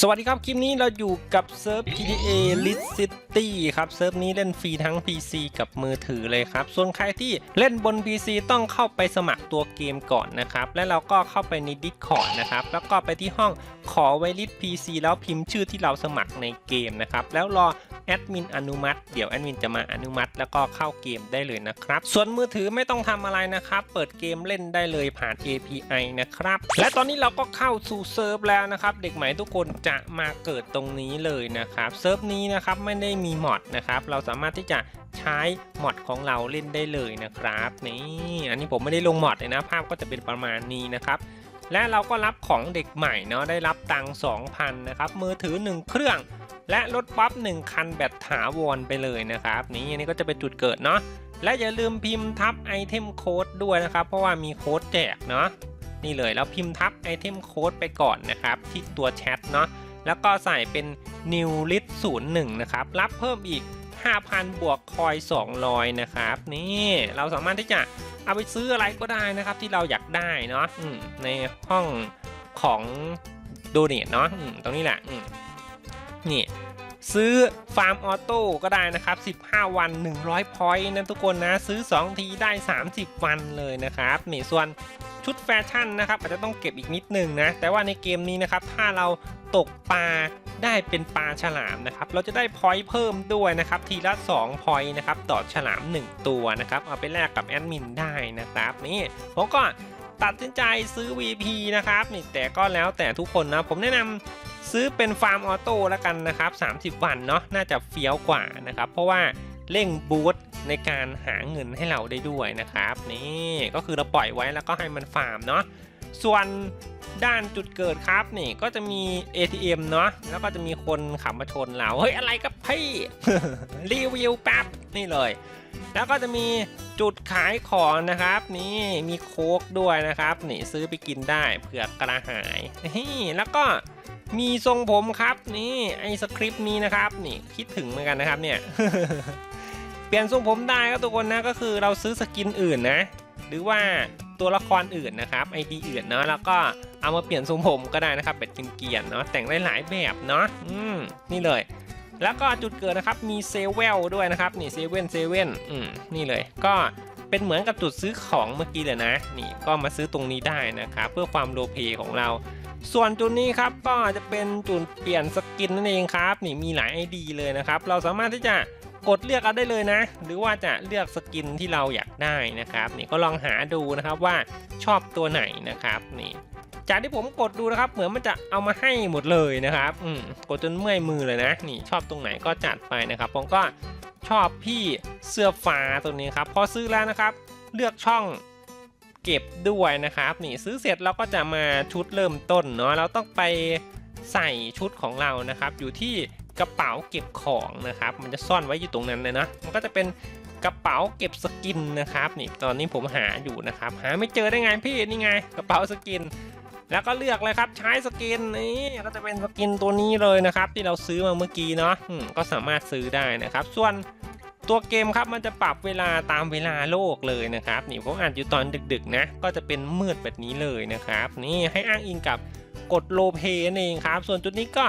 สวัสดีครับ คลิปนี้เราอยู่กับเซิร์ฟ GTA Lit City ครับ เซิร์ฟนี้เล่นฟรีทั้ง PC กับมือถือเลยครับ ส่วนใครที่เล่นบน PC ต้องเข้าไปสมัครตัวเกมก่อนนะครับ และเราก็เข้าไปใน Discord นะครับ แล้วก็ไปที่ห้องขอไวลิส PC แล้วพิมพ์ชื่อที่เราสมัครในเกมนะครับ แล้วรอแอดมินอนุมัติ เดี๋ยวแอดมินจะมาอนุมัติ แล้วก็เข้าเกมได้เลยนะครับ ส่วนมือถือไม่ต้องทำอะไรนะครับ เปิดเกมเล่นได้เลยผ่าน API นะครับ และตอนนี้เราก็เข้าสู่เซิร์ฟแล้วนะครับ เด็กใหม่ทุกคนจะมาเกิดตรงนี้เลยนะครับเซิร์ฟนี้นะครับไม่ได้มีมอดนะครับ เราสามารถที่จะใช้มอดของเราเล่นได้เลยนะครับนี่อันนี้ผมไม่ได้ลงมอดเลยนะ ภาพก็จะเป็นประมาณนี้นะครับและเราก็รับของเด็กใหม่เนาะได้รับตังค์2,000นะครับมือถือ 1 เครื่อง และรถป๊อป1คันแบตถาวรไปเลยนะครับนี่อันนี้ก็จะเป็นจุดเกิดเนาะและอย่าลืมพิมพ์ทับไอเทมโค้ดด้วยนะครับ เพราะว่ามีโค้ดแจกเนาะ นี่เลยแล้วพิมพ์ทับไอเทมโค้ดไปก่อนนะครับ ที่ตัวแชทเนาะแล้วก็ใส่เป็น new list 01 นะครับ รับเพิ่มอีก 5,000 บวกคอย 200 นะครับ นี่เราสามารถที่จะเอาไปซื้ออะไรก็ได้นะครับ ที่เราอยากได้เนาะในห้องของโดเนทเนาะตรงนี้แหละนี่ซื้อฟาร์มออโต้ก็ได้นะครับ 15 วัน 100 พอยต์นะทุกคนนะ ซื้อ 2 ทีได้ 30 วันเลยนะครับ นี่ส่วน ชุดแฟชั่นนะครับอาจจะต้องเก็บอีกนิดนึงนะ แต่ว่าในเกมนี้นะครับถ้าเราตกปลาได้เป็นปลาฉลามนะครับ เราจะได้พอยต์เพิ่มด้วยนะครับ ทีละ2พอยต์นะครับต่อฉลาม 1 ตัวนะครับ เอาไปแลกกับแอดมินได้นะครับนี่ผมก็ตัดสินใจซื้อ VP นะครับนี่แต่ก็แล้วแต่ทุกคนนะ ผมแนะนำซื้อเป็นฟาร์มออโต้แล้วกันนะครับ 30 วันเนาะน่าจะเฟี้ยวกว่านะครับ เพราะว่าเร่งบูต ในการหาเงินให้เราได้ด้วยนะครับ นี่ก็คือเราปล่อยไว้แล้วก็ให้มันฟาร์มเนาะส่วนด้านจุดเกิดครับนี่ก็จะมี ATM เนาะแล้วก็จะมีคนขับมาชนเราเฮ้ยอะไรกับพี่รีวิวแป๊บนี่เลย แล้วก็จะมีจุดขายของนะครับ นี่มีโค้กด้วยนะครับนี่ซื้อไปกินได้เผื่อกระหายนี่แล้วก็มีทรงผมครับ นี่ไอสคริปต์นี้นะครับ นี่คิดถึงเหมือนกันนะครับเนี่ย ปลี่ยนทรงผมได้ก็ทุกคนนะก็คือเราซื้อสกินอื่นนะ หรือว่าตัวละครอื่นนะครับไอดีอื่นเนาะแล้วก็เอามาเปลี่ยนทรงผมก็ได้นะครับแบบเกรียนเนาะแต่งได้หลายแบบเนาะอืมนี่เลย แล้วก็จุดเกิดนะครับมีเซเวลด้วยนะครับนี่เซเว่นเซเว่นอืมนี่เลย ก็เป็นเหมือนกับจุดซื้อของเมื่อกี้เลยนะ นี่ก็มาซื้อตรงนี้ได้นะครับเพื่อความโลเพของเราส่วนจุดนี้ครับก็จะเป็นจุดเปลี่ยนสกินนั่นเองครับ นี่มีหลาย ID เลยนะครับ เราสามารถที่จะ กดเลือกเอาได้เลยนะ หรือว่าจะเลือกสกินที่เราอยากได้นะครับนี่ก็ลองหาดูนะครับว่าชอบตัวไหนนะครับนี่จากที่ผมกดดูนะครับ เหมือนมันจะเอามาให้หมดเลยนะครับอืมกดจนเมื่อยมือเลยนะนี่ชอบตรงไหนก็จัดไปนะครับผมก็ชอบพี่เสื้อฟ้าตัวนี้ครับพอซื้อแล้วนะครับ เลือกช่องเก็บด้วยนะครับนี่ซื้อเสร็จเราก็จะมาชุดเริ่มต้นเนาะเราต้องไปใส่ชุดของเรานะครับ อยู่ที่ กระเป๋าเก็บของนะครับ มันจะซ่อนไว้อยู่ตรงนั้นเลยนะ มันก็จะเป็นกระเป๋าเก็บสกินนะครับนี่ตอนนี้ผมหาอยู่นะครับ หาไม่เจอได้ไงพี่นี่ไง กระเป๋าสกิน แล้วก็เลือกเลยครับใช้สกินนี่ก็จะเป็นสกินตัวนี้เลยนะครับ ที่เราซื้อมาเมื่อกี้เนาะก็สามารถซื้อได้นะครับ ส่วนตัวเกมครับมันจะปรับเวลาตามเวลาโลกเลยนะครับนี่ผมอ่านอยู่ตอนดึกๆนะก็จะเป็นมืดแบบนี้เลยนะครับ นี่ให้อ้างอิงกับกดโลเพนเองครับ ส่วนจุดนี้ก็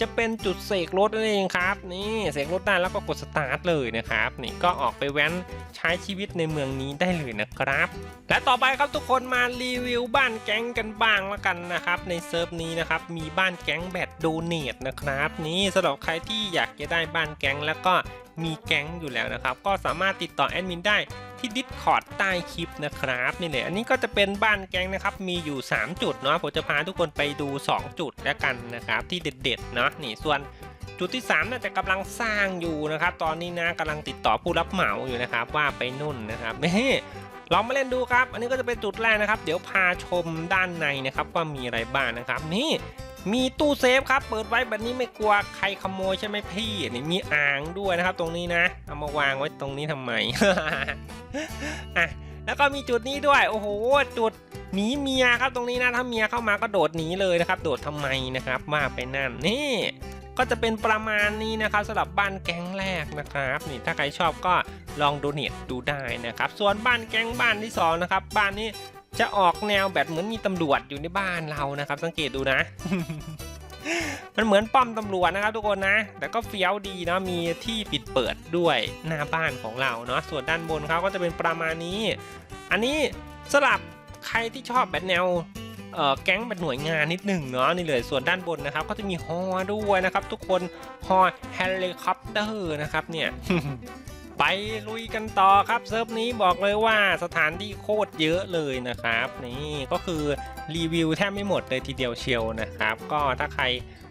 จะเป็นจุดเสกรถนั่นเองครับ นี่เสกรถได้แล้วก็กดสตาร์ทเลยนะครับนี่ก็ออกไปแว้นใช้ชีวิตในเมืองนี้ได้เลยนะครับ และต่อไปครับทุกคนมารีวิวบ้านแก๊งกันบ้างล้วกันนะครับในเซิร์ฟนี้นะครับมีบ้านแก๊งแบตโดเนทนะครับนี่สำหรับใครที่อยากจะได้บ้านแก๊งแล้วก็มีแก๊งอยู่แล้วนะครับ ก็สามารถติดต่อแอดมินได้ ที่ Discord ใต้คลิปนะครับนี่เลยอันนี้ก็จะเป็นบ้านแก๊งนะครับ มีอยู่ 3 จุดเนาะผมจะพาทุกคนไปดู 2 จุดแล้วกันนะครับ ที่เด็ดๆเนาะนี่ส่วนจุดที่3น่าจะกำลังสร้างอยู่นะครับ ตอนนี้นะกำลังติดต่อผู้รับเหมาอยู่นะครับ ว่าไปนุ่นนะครับนี่ลองมาเล่นดูครับ อันนี้ก็จะเป็นจุดแรกนะครับ เดี๋ยวพาชมด้านในนะครับว่ามีอะไรบ้างนะครับ นี่มีตู้เซฟครับ เปิดไว้แบบนี้ไม่กลัวใครขโมยใช่ไหมพี่นี่มีอ่างด้วยนะครับ ตรงนี้นะ เอามาวางไว้ตรงนี้ทำไม อะแล้วก็มีจุดนี้ด้วย โอ้โห จุดหนีเมียครับตรงนี้นะถ้าเมียเข้ามาก็โดดหนีเลยนะครับ โดดทำไมนะครับว่าไปนั่นนี่ก็จะเป็นประมาณนี้นะครับสำหรับบ้านแก๊งแรกนะครับ นี่ถ้าใครชอบก็ลองโดเนทดูได้นะครับ ส่วนบ้านแก๊งบ้านที่สองนะครับบ้านนี้จะออกแนวแบบเหมือนมีตำรวจอยู่ในบ้านเรานะครับ สังเกตดูนะ มันเหมือนป้อมตำรวจนะครับทุกคนนะ แต่ก็เฟี้ยวดีนะมีที่ปิดเปิดด้วยหน้าบ้านของเราเนาะส่วนด้านบนเขาก็จะเป็นประมาณนี้ อันนี้สำหรับใครที่ชอบแบบแนวเอ่อแก๊งแบบหน่วยงานนิดหนึ่งเนาะนี่เลยส่วนด้านบนนะครับ ก็จะมีฮอด้วยนะครับ ทุกคนฮอเฮลิคอปเตอร์นะครับเนี่ย ไปลุยกันต่อครับเซิร์ฟนี้บอกเลยว่าสถานที่โคตรเยอะเลยนะครับ นี่ก็คือรีวิวแทบไม่หมดเลยทีเดียวเชียวนะครับ ก็ถ้าใคร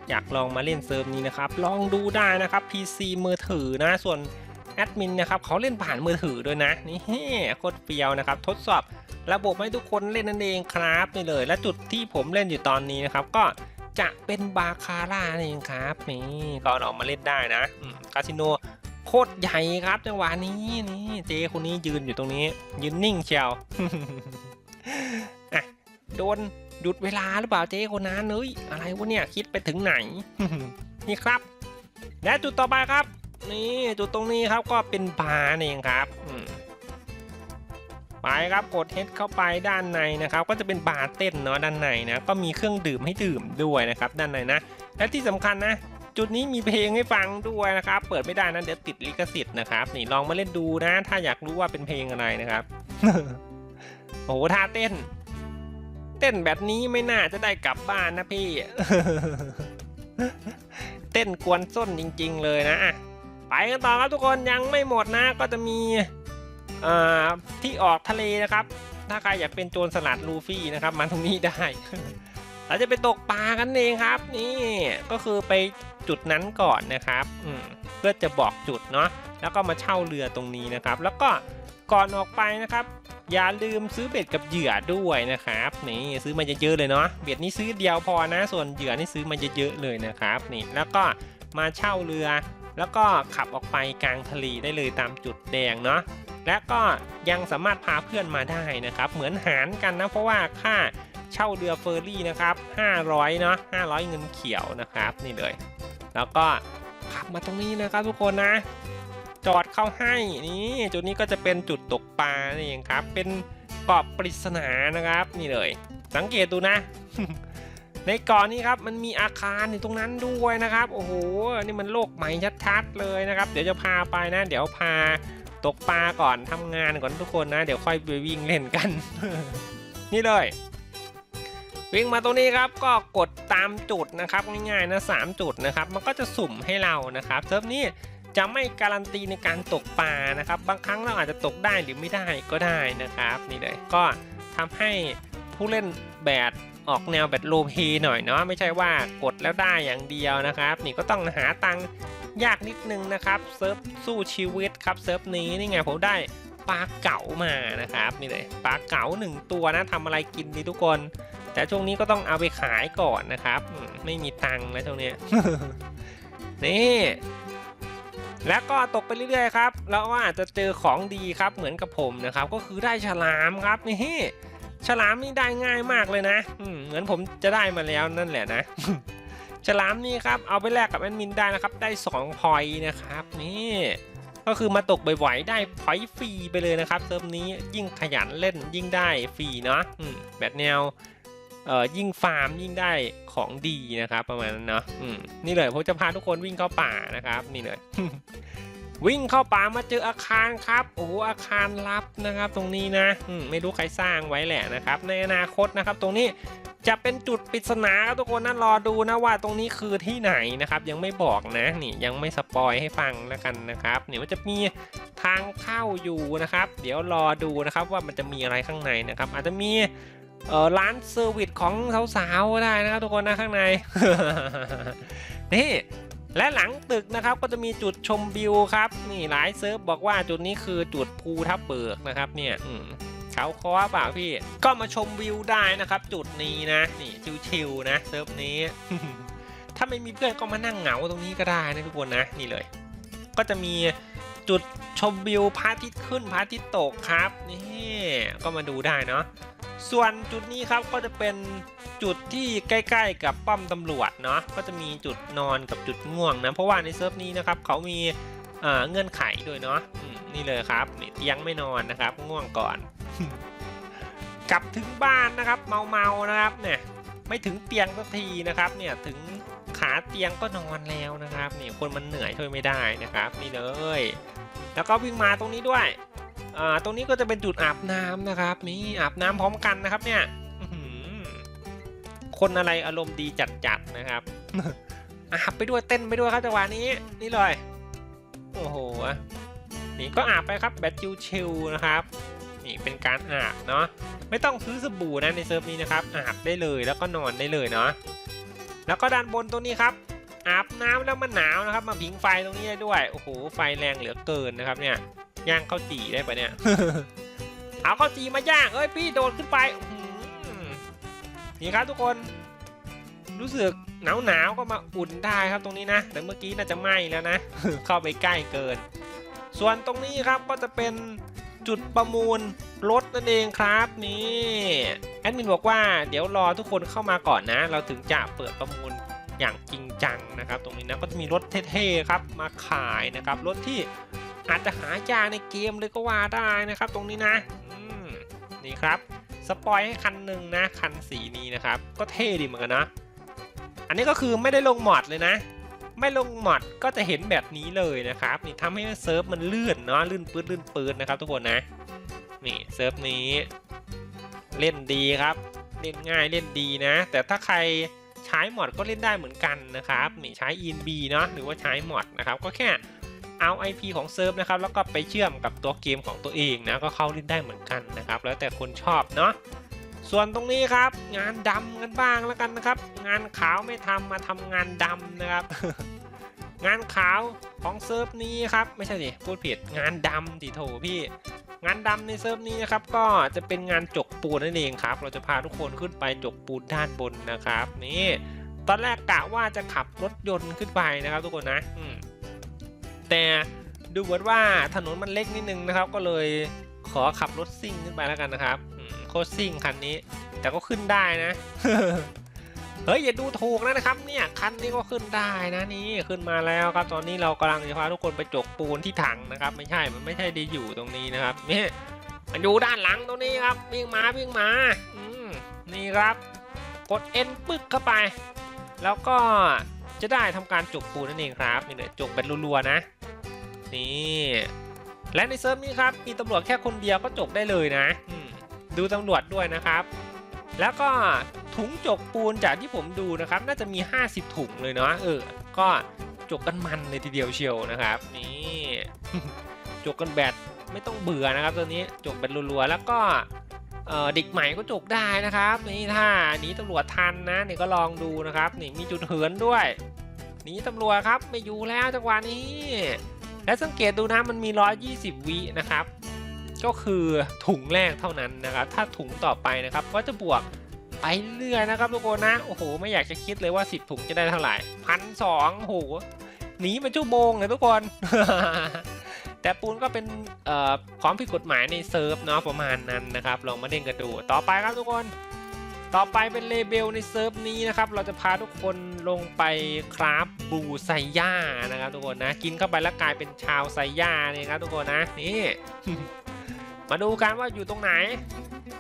อยากลองมาเล่นเซิร์ฟนี้นะครับ ลองดูได้นะครับ PC มือถือนะส่วนแอดมินนะครับเขาเล่นผ่านมือถือด้วยนะ นี่โคตรเฟี้ยวนะครับ ทดสอบระบบให้ทุกคนเล่นนั่นเองครับนี่เลย และจุดที่ผมเล่นอยู่ตอนนี้นะครับ ก็จะเป็นบาคาร่านั่นเองครับนี่ก็ออกมาเล่นได้นะคาสิโน โคตรใหญ่ครับจังหวะนี้นี่เจคนนี้ยืนอยู่ตรงนี้ ยืนนิ่งเชียวอะโดนหยุดเวลาหรือเปล่าเจคนนั้นเอ้ยอะไรวะเนี่ยคิดไปถึงไหนนี่ครับ และจุดต่อไปครับ นี่จุดตรงนี้ครับก็เป็นบาร์นี่เองครับไปครับกดเฮดเข้าไปด้านในนะครับ ก็จะเป็นบาร์เต้นเนาะด้านในนะก็มีเครื่องดื่มให้ดื่มด้วยนะครับ ด้านในนะ และที่สำคัญนะ จุดนี้มีเพลงให้ฟังด้วยนะครับ เปิดไม่ได้นะเดี๋ยวติดลิขสิทธิ์นะครับนี่ลองมาเล่นดูนะ ถ้าอยากรู้ว่าเป็นเพลงอะไรนะครับโอ้โหท่าเต้น เต้นแบบนี้ไม่น่าจะได้กลับบ้านนะพี่ เต้นกวนส้นจริง ๆ เลยนะไปกันต่อครับทุกคนยังไม่หมดนะ ก็จะมีที่ออกทะเลนะครับ ถ้าใครอยากเป็นโจรสลัดลูฟี่นะครับมาตรงนี้ได้ เราจะไปตกปลากันเองครับ นี่ก็คือไปจุดนั้นก่อนนะครับอืมเพื่อจะบอกจุดเนาะแล้วก็มาเช่าเรือตรงนี้นะครับ แล้วก็ก่อนออกไปนะครับ อย่าลืมซื้อเบ็ดกับเหยื่อด้วยนะครับนี่ซื้อมาเยอะๆเลยเนาะเบ็ดนี่ซื้อเดียวพอนะ ส่วนเหยื่อนี่ซื้อมาเยอะๆเลยนะครับนี่แล้วก็มาเช่าเรือ แล้วก็ขับออกไปกลางทะเลได้เลยตามจุดแดงเนาะและก็ยังสามารถพาเพื่อนมาได้นะครับ เหมือนหารกันนะเพราะว่าค่า เช่าเรือเฟอร์รี่นะครับ500เนาะ500 เงินเขียวนะครับนี่เลย แล้วก็ขับมาตรงนี้นะครับทุกคนนะ จอดเข้าให้นี่จุดนี้ก็จะเป็นจุดตกปลานี่เองครับ เป็นเกาะปริศนานะครับ นี่เลย สังเกตดูนะ ในเกาะนี้ครับมันมีอาคารอยู่ตรงนั้นด้วยนะครับ โอ้โหนี่มันโลกใหม่ชัดๆเลยนะครับ เดี๋ยวจะพาไปนะ เดี๋ยวพาตกปลาก่อนทำงานก่อนทุกคนนะ เดี๋ยวค่อยไปวิ่งเล่นกัน นี่เลย วิ่งมาตรงนี้ครับก็กดตามจุดนะครับง่ายๆนะสามจุดนะครับมันก็จะสุ่มให้เรานะครับเซิร์ฟนี้จะไม่การันตีในการตกปลานะครับ บางครั้งเราอาจจะตกได้หรือไม่ได้ก็ได้นะครับนี่เลยก็ทำให้ผู้เล่นแบบออกแนวแบบโลเพหน่อยเนาะไม่ใช่ว่ากดแล้วได้อย่างเดียวนะครับ นี่ก็ต้องหาตังค์ยากนิดนึงนะครับเซิร์ฟสู้ชีวิตครับเซิร์ฟนี้นี่ไงผมได้ปลาเก๋ามานะครับนี่เลยปลาเก๋าหนึ่งตัวนะทำอะไรกินดีทุกคน แต่ช่วงนี้ก็ต้องเอาไปขายก่อนนะครับอืมไม่มีตังค์แล้วช่วงเนี้ยนี่แล้วก็ตกไปเรื่อยๆครับแล้วก็อาจจะเจอของดีครับเหมือนกับผมนะครับ ก็คือได้ฉลามครับนี่ฉลามนี่ได้ง่ายมากเลยนะอืมเหมือนผมจะได้มาแล้วนั่นแหละนะ ฉลามนี่ครับเอาไปแลกกับแอดมินได้นะครับ ได้2พอยต์นะครับนี่ก็คือมาตกบ่อยๆได้พอยต์ฟรีไปเลยนะครับเซิร์ฟนี้ยิ่งขยันเล่นยิ่งได้ฟรีเนาะอืมแบบแนวเอ่อ ยิ่งฟาร์มยิ่งได้ของดีนะครับ ประมาณนั้นเนาะนี่เลยผมจะพาทุกคนวิ่งเข้าป่านะครับ นี่เลย วิ่งเข้าป่ามาเจออาคารครับโอ้อาคารลับนะครับ ตรงนี้นะมไม่รู้ใครสร้างไว้แหละนะครับ ในอนาคตนะครับ ตรงนี้จะเป็นจุดปริศนาทุกคนนะรอดูนะว่าตรงนี้คือที่ไหนนะครับ ยังไม่บอกนะนี่ยังไม่สปอยให้ฟังแล้วกันนะครับนี่มันจะมีทางเข้าอยู่นะครับ เดี๋ยวรอดูนะครับว่ามันจะมีอะไรข้างในนะครับ อาจจะมีเออร้านเซอร์วิสของสาวๆก็ได้นะครับทุกคนนะข้างในนี่ และหลังตึกนะครับก็จะมีจุดชมวิวครับ นี่หลายเซิร์ฟบอกว่าจุดนี้คือจุดภูทับเบิกนะครับเนี่ยเขาคอเปล่าพี่ ก็มาชมวิวได้นะครับ จุดนี้นะ นี่ชิวๆนะเซิร์ฟนี้ ถ้าไม่มีเพื่อนก็มานั่งเหงาตรงนี้ก็ได้นะทุกคนนะ นี่เลย ก็จะมีจุดชมวิวพระอาทิตย์ขึ้นพระอาทิตย์ตกครับ นี่ก็มาดูได้เนาะ ส่วนจุดนี้ครับก็จะเป็นจุดที่ใกล้ๆ กับป้อมตำรวจเนาะก็จะมีจุดนอนกับจุดง่วงนะเพราะว่าในเซิร์ฟนี้นะครับเขามีเงื่อนไขด้วยเนาะนี่เลยครับนี่เตียงไม่นอนนะครับง่วงก่อน กลับถึงบ้านนะครับ เมาๆนะครับเนี่ยไม่ถึงเตียงสักทีนะครับ เนี่ยถึงขาเตียงก็นอนแล้วนะครับนี่คนมันเหนื่อยช่วยไม่ได้นะครับ นี่เลย แล้วก็วิ่งมาตรงนี้ด้วย อ่าตรงนี้ก็จะเป็นจุดอาบน้ำนะครับนี่อาบน้ำพร้อมกันนะครับเนี่ยคนอะไรอารมณ์ดีจัดๆนะครับอาบไปด้วยเต้นไปด้วยครับจังหวะนี้ นี่เลยโอ้โหนี่ก็อาบไปครับแบบชิวๆนะครับ นี่เป็นการอาบเนาะไม่ต้องซื้อสบู่นะในเซิร์ฟนี้นะครับ อาบได้เลยแล้วก็นอนได้เลยเนาะแล้วก็ด้านบนตรงนี้ครับอาบน้ำแล้วมันหนาวนะครับ มาผิงไฟตรงนี้ได้ด้วยโอ้โหไฟแรงเหลือเกินนะครับเนี่ย ย่างข้าวจี่ได้ปะเนี่ย เอาข้าวจี่มาย่าง เอ้ยพี่โดดขึ้นไปอื้อหือนี่ครับทุกคน รู้สึกหนาวหนาวๆก็มาอุ่นได้ครับตรงนี้นะ แต่เมื่อกี้น่าจะไหม้แล้วนะ เข้าไปใกล้เกิน ส่วนตรงนี้ครับก็จะเป็นจุดประมูลรถนั่นเองครับนี่แอดมินบอกว่าเดี๋ยวรอทุกคนเข้ามาก่อนนะ เราถึงจะเปิดประมูลอย่างจริงจังนะครับ ตรงนี้นะก็จะมีรถเท่ๆครับมาขายนะครับรถที่ อาจจะหายากในเกมเลยก็ว่าได้นะครับ ตรงนี้นะนี่ครับสปอยให้คันหนึ่งนะคันสีนี้นะครับ ก็เท่ดีเหมือนกันนะอันนี้ก็คือไม่ได้ลงมอดเลยนะ ไม่ลงมอดก็จะเห็นแบบนี้เลยนะครับนี่ทำให้เซิร์ฟมันลื่นเนาะลื่นปื้ดลื่นปื้ดนะครับ ทุกคนนะนี่เซิร์ฟนี้เล่นดีครับ เล่นง่ายเล่นดีนะ แต่ถ้าใครใช้มอดก็เล่นได้เหมือนกันนะครับนี่ใช้ ENB เนาะหรือว่าใช้มอดนะครับ ก็แค่ เอา IP ของเซิร์ฟนะครับแล้วก็ไปเชื่อมกับตัวเกมของตัวเองนะก็เข้าเล่นได้เหมือนกันนะครับ แล้วแต่คนชอบเนาะส่วนตรงนี้ครับ งานดำกันบ้างแล้วกันนะครับ งานขาวไม่ทำมาทำงานดำนะครับ งานขาวของเซิร์ฟนี้ครับไม่ใช่สิพูดผิดงานดำดิโถพี่งานดำในเซิร์ฟนี้นะครับก็จะเป็นงานจกปูนนั่นเองครับ เราจะพาทุกคนขึ้นไปจกปูนด้านบนนะครับ นี่ ตอนแรกกะว่าจะขับรถยนต์ขึ้นไปนะครับ ทุกคนนะอื แต่ดูเหมือนว่าถนนมันเล็กนิดนึงนะครับ ก็เลยขอขับรถซิ่งขึ้นไปแล้วกันนะครับโคตรซิ่งคันนี้ แต่ก็ขึ้นได้นะ เฮ้ยอย่าดูถูกนะครับเนี่ยคันนี้ก็ขึ้นได้นะนี่ขึ้นมาแล้วครับ ตอนนี้เรากำลังจะพาทุกคนไปจกปูนที่ถังนะครับ ไม่ใช่มันไม่ใช่ด้อยู่ตรงนี้นะครับนี่มันอยู่ด้านหลังตรงนี้ครับวิ่งมาวิ่งมาอืมนี่ครับกด N ปึ๊กเข้าไป แล้วก็จะได้ทำการจกปูนนั่นเองครับนี่เลยจกเป็นรัวๆนะ นี่และในเซิร์ฟนี้ครับมีตำรวจแค่คนเดียวก็จกได้เลยนะดูตำรวจด้วยนะครับ แล้วก็ถุงจกปูนจากที่ผมดูนะครับ น่าจะมี 50 ถุงเลยเนาะเออ ก็จกกันมันเลยทีเดียวเชียวนะครับ นี่จกกันแบบไม่ต้องเบื่อนะครับตัวนี้จกแบบรัวๆแล้วก็เอ่อเด็กใหม่ก็จกได้นะครับนี่ถ้าหนีตำรวจทันนะนี่ก็ลองดูนะครับ นี่มีจุดเหินด้วยหนีตำรวจครับไม่อยู่แล้วจังหวะนี้ และสังเกตดูนะมันมี 120 วินะครับ ก็คือถุงแรกเท่านั้นนะครับ ถ้าถุงต่อไปนะครับก็จะบวกไปเรื่อยนะครับทุกคนนะโอ้โห ไม่อยากจะคิดเลยว่า 10 ถุงจะได้เท่าไหร่พันสองโอ้โหหนีเป็นชั่วโมงเลยทุกคน แต่ปูนก็เป็นเอ่อของผิดกฎหมายในเซิร์ฟเนาะประมาณนั้นนะครับลองมาเล่นกันดูต่อไปครับทุกคน ต่อไปเป็นเลเบลในเซิร์ฟนี้นะครับ เราจะพาทุกคนลงไปคราฟบูไซย่านะครับทุกคนนะ กินเข้าไปแล้วกลายเป็นชาวไซย่าเนี่ยครับทุกคนนะ นี่ มาดูกันว่าอยู่ตรงไหน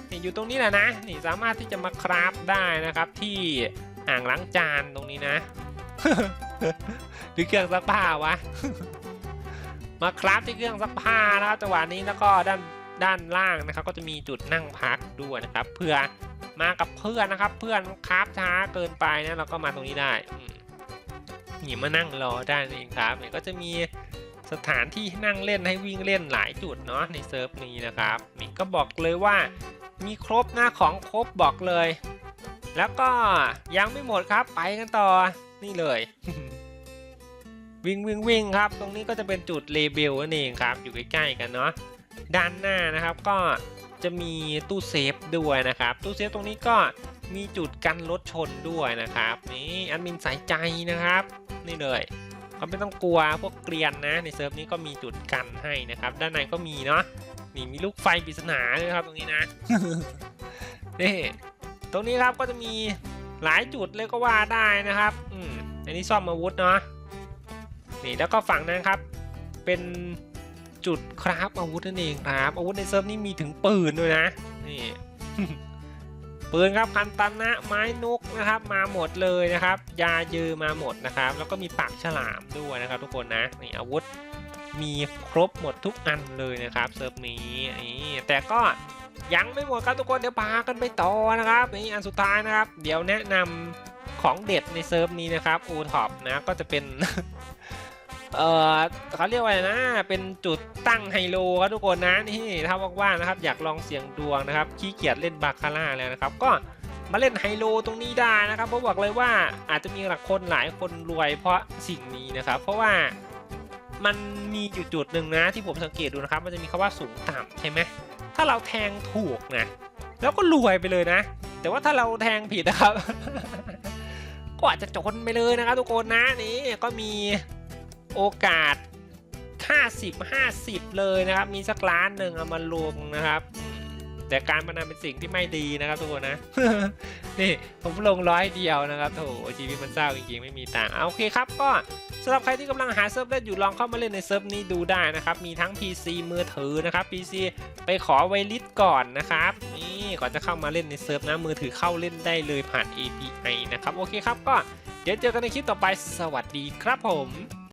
นี่อยู่ตรงนี้แหละนะ นี่สามารถที่จะมาคราฟได้นะครับ ที่อ่างล้างจานตรงนี้นะ หรือเครื่องซักผ้าวะ มาคราฟที่เครื่องซักผ้านะครับจังหวะนี้แล้วก็ด้านด้านล่างนะครับ ก็จะมีจุดนั่งพักด้วยนะครับ เพื่อ มากับเพื่อนนะครับ เพื่อนคราฟช้าเกินไปนะเราก็มาตรงนี้ได้อืมนี่มานั่งรอได้นั่เองครับเนี่ยก็จะมีสถานที่นั่งเล่นให้วิ่งเล่นหลายจุดเนาะในเซิร์ฟนี้นะครับนี่ก็บอกเลยว่ามีครบนะของครบบอกเลย แล้วก็ยังไม่หมดครับไปกันต่อนี่เลย วิ่งวิ่งวิ่งครับ ตรงนี้ก็จะเป็นจุดเลเบลนั่นเองครับ อยู่ใกล้ๆกันเนาะด้านหน้านะครับก็ จะมีตู้เซฟด้วยนะครับ ตู้เซฟตรงนี้ก็มีจุดกันรถชนด้วยนะครับนี่แอดมินสายใจนะครับ นี่เลยก็ไม่ต้องกลัวพวกเกรียนนะในเซิร์ฟนี้ก็มีจุดกันให้นะครับ ด้านในก็มีเนาะนี่มีลูกไฟปริศนาด้วยครับตรงนี้นะนี่ตรงนี้ครับก็จะมีหลายจุดเลยก็ว่าได้นะครับอืมอันนี้ซ่อมอาวุธเนาะนี่แล้วก็ฝั่งนั้นครับ เป็น จุดคราฟอาวุธนั่นเองครับ อาวุธในเซิร์ฟนี่มีถึงปืนด้วยนะนี่ปืนครับคันตันะไม้นกนะครับ มาหมดเลยนะครับ ยายือมาหมดนะครับ แล้วก็มีปากฉลามด้วยนะครับ ทุกคนนะนี่อาวุธมีครบหมดทุกอันเลยนะครับเซิร์ฟนี้นี่แต่ก็ยังไม่หมดครับทุกคนเดี๋ยวพากันไปต่อนะครับนี่อันสุดท้ายนะครับ เดี๋ยวแนะนำของเด็ดในเซิร์ฟนี้นะครับอูท็อปนะก็จะเป็น เออเขาเรียกว่าอะไรนะ เป็นจุดตั้งไฮโลครับทุกคนนะนี่ถ้าว่างๆนะครับ อยากลองเสี่ยงดวงนะครับขี้เกียจเล่นบาคาร่าแล้วนะครับ ก็มาเล่นไฮโลตรงนี้ได้นะครับเพราะบอกเลยว่าอาจจะมีหลายคนหลายคนรวย เพราะสิ่งนี้นะครับ เพราะว่ามันมีอยู่จุดหนึ่งนะที่ผมสังเกตดูนะครับ มันจะมีคำว่าสูงต่ำใช่ไหมถ้าเราแทงถูกนะแล้วก็รวยไปเลยนะ แต่ว่าถ้าเราแทงผิดนะครับ ก็อาจจะจนไปเลยนะครับทุกคนนะนี่ก็มี โอกาส 50 50 เลยนะครับ มีสักล้านหนึ่งเอามาลงนะครับ แต่การพนันเป็นสิ่งที่ไม่ดีนะครับทุกคนนะ นี่ผมลงร้อยเดียวนะครับโถชีวิตมันเศร้าจริงๆ ไม่มีตังค์เอาโอเคครับก็สำหรับใครที่กำลังหาเซิร์ฟเล่นอยู่ลองเข้ามาเล่นในเซิร์ฟนี้ดูได้นะครับ มีทั้ง PC มือถือนะครับ PC ไปขอไวลิสก่อนนะครับ นี่ก่อนจะเข้ามาเล่นในเซิร์ฟนะมือถือเข้าเล่นได้เลยผ่าน API นะครับ โอเคครับก็เดี๋ยวเจอกันในคลิปต่อไปสวัสดีครับผม